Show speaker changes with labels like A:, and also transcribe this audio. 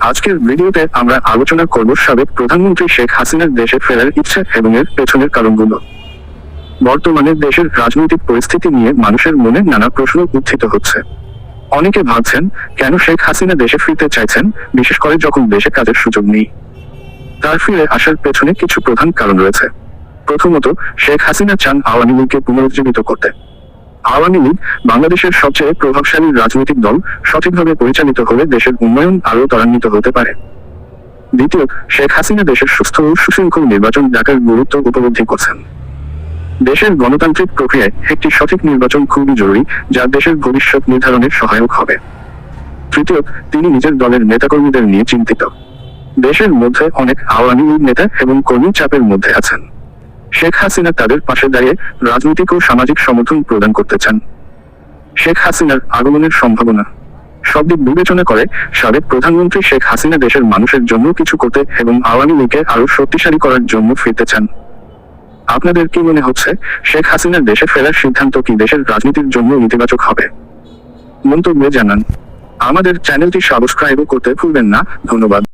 A: আজকের ভিডিওতে আমরা আলোচনা করব সাবেক প্রধানমন্ত্রী শেখ হাসিনার দেশে ফেরার ইচ্ছা এবং এর পেছনের কারণগুলো। বর্তমানে দেশের রাজনৈতিক পরিস্থিতি নিয়ে মানুষের মনে নানা প্রশ্ন উত্থিত হচ্ছে। অনেকে ভাবছেন, কেন শেখ হাসিনা দেশে ফিরতে চাইছেন, বিশেষ করে যখন দেশে কাজের সুযোগ নেই? তার ফিরে আসার পেছনে কিছু প্রধান কারণ রয়েছে। প্রথমত, শেখ হাসিনা চান আওয়ামী লীগকে পুনরুজ্জীবিত করতে। আওয়ামী লীগ বাংলাদেশের সবচেয়ে প্রভাবশালী রাজনৈতিক দল সঠিকভাবে পরিচালিত হলে দেশের উন্নয়ন আরও ত্বরান্বিত হতে পারে। দ্বিতীয়, শেখ হাসিনা দেশের সুস্থ ও সুশৃঙ্খল নির্বাচন ডাকার গুরুত্ব উপলব্ধি করছেন। দেশের গণতান্ত্রিক প্রক্রিয়ায় একটি সঠিক নির্বাচন খুবই জরুরি, যা দেশের ভবিষ্যৎ নির্ধারণের সহায়ক হবে। তৃতীয়, তিনি নিজের দলের নেতাকর্মীদের নিয়ে চিন্তিত। দেশের মধ্যে অনেক আওয়ামী লীগ নেতা এবং কর্মী চাপের মধ্যে আছেন। শেখ হাসিনা তাদের পাশে দাঁড়িয়ে রাজনৈতিক ও সামাজিক সমর্থন প্রদান করতে চান। শেখ হাসিনার আগমনের সম্ভাবনা। সব দিক বিবেচনা করে সাবেক প্রধানমন্ত্রী শেখ হাসিনা দেশের মানুষের জন্য কিছু করতে এবং আওয়ামী লীগকে আরও শক্তিশালী করার জন্য ফিরতে চান। আপনাদের কি মনে হচ্ছে, শেখ হাসিনার দেশে ফেরার সিদ্ধান্ত কি দেশের রাজনীতির জন্য ইতিবাচক হবে? মন্তব্যে জানান। আমাদের চ্যানেলটি সাবস্ক্রাইবও করতে ভুলবেন না। ধন্যবাদ।